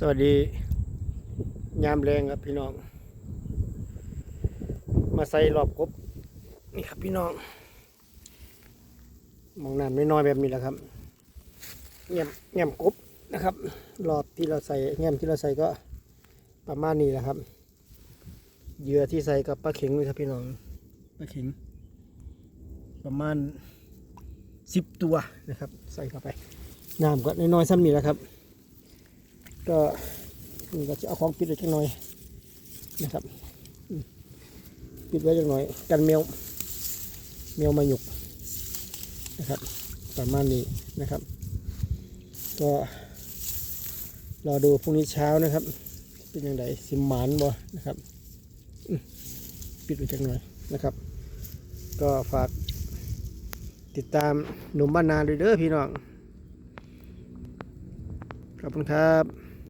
สวัสดี ยามแรงครับพี่น้อง มาใส่รอบกบนี่ครับพี่น้อง มองน้ำน้อยๆแบบนี้แหละครับเงียบเงียบกบนะครับรอบที่เราใส่เงียบที่เราใส่ก็ประมาณนี้แหละครับเหยื่อที่ใส่กับปลาเข็งเลยครับพี่น้องปลาเข็ง ประมาณสิบตัวนะครับ ใส่เข้าไปน้ำก็น้อยๆซ้ำนี่แหละครับ ก็นี่ก็จะเอาของปิดไว้จักหน่อยนะครับ ปิดไว้จักหน่อย กันแมวแมวมาหยุกนะครับประมาณนี้นะครับ ก็รอดูพรุ่งนี้เช้านะครับ เป็นยังไงสิมหมานบ่นะครับปิดไว้จักหน่อยนะครับ ก็ฝากติดตามหนุ่มบ้านนาด้วยเด้อพี่น้องขอบคุณครับ